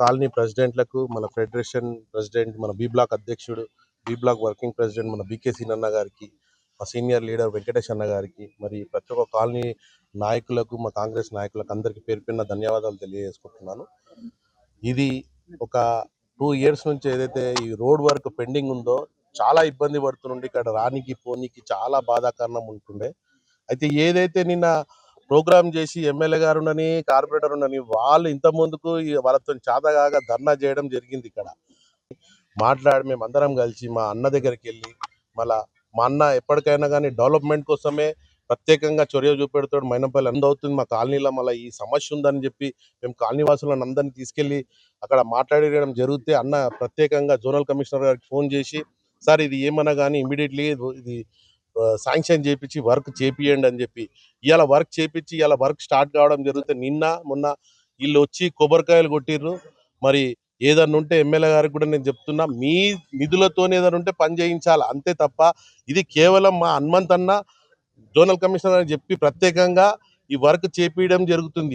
Colony ప్రెసిడెంట్లకు మన federation president మన బి బ్లాక్ అధ్యక్షుడు బి బ్లాక్ వర్కింగ్ ప్రెసిడెంట్ మన బీకే సీనన్న గారికి మా సీనియర్ లీడర్ వెంకటేష్ అన్న గారికి మరి ప్రతి ఒక్క కాలనీ నాయకులకు మా కాంగ్రెస్ నాయకులకు అందరికీ పేరు పేరున ధన్యవాదాలు తెలియజేసుకుంటున్నాను. ఇది ఒక టూ ఇయర్స్ నుంచి ఏదైతే ఈ రోడ్ వర్క్ పెండింగ్ ఉందో చాలా ఇబ్బంది పడుతుండే ఇక్కడ రానికి పోనీకి చాలా బాధాకరణం ఉంటుండే. అయితే ఏదైతే నిన్న ప్రోగ్రామ్ చేసి ఎమ్మెల్యే గారు ఉండని కార్పొరేటర్ ఉండని వాళ్ళు ఇంత ముందుకు వాళ్ళతో చాతగాగా ధర్నా చేయడం జరిగింది ఇక్కడ. మాట్లాడి మేము అందరం కలిసి మా అన్న దగ్గరికి వెళ్ళి మళ్ళా మా అన్న ఎప్పటికైనా కానీ డెవలప్మెంట్ కోసమే ప్రత్యేకంగా చొరవ చూపెడతాడు. మైనంపల్లి అందవుతుంది మా కాలనీలో మళ్ళీ ఈ సమస్య ఉందని చెప్పి మేము కాలనీ వాసులను అందరినీ తీసుకెళ్ళి అక్కడ మాట్లాడడం జరిగితే అన్న ప్రత్యేకంగా జోనల్ కమిషనర్ గారికి ఫోన్ చేసి సార్ ఇది ఏమన్నా కానీ ఇమీడియట్లీ ఇది శాంక్షన్ చేపించి వర్క్ చేపియండి అని చెప్పి. ఇవాళ వర్క్ చేపించి ఇవాళ వర్క్ స్టార్ట్ కావడం జరిగితే నిన్న మొన్న వీళ్ళు వచ్చి కొబ్బరికాయలు కొట్టిర్రు. మరి ఏదన్నా ఉంటే ఎమ్మెల్యే గారికి కూడా నేను చెప్తున్నా మీ నిధులతోనే ఏదైనా ఉంటే పని చేయించాలి. అంతే తప్ప ఇది కేవలం మా హనుమంత్ అన్న జోనల్ కమిషనర్ అని చెప్పి ప్రత్యేకంగా ఈ వర్క్ చేపించడం జరుగుతుంది.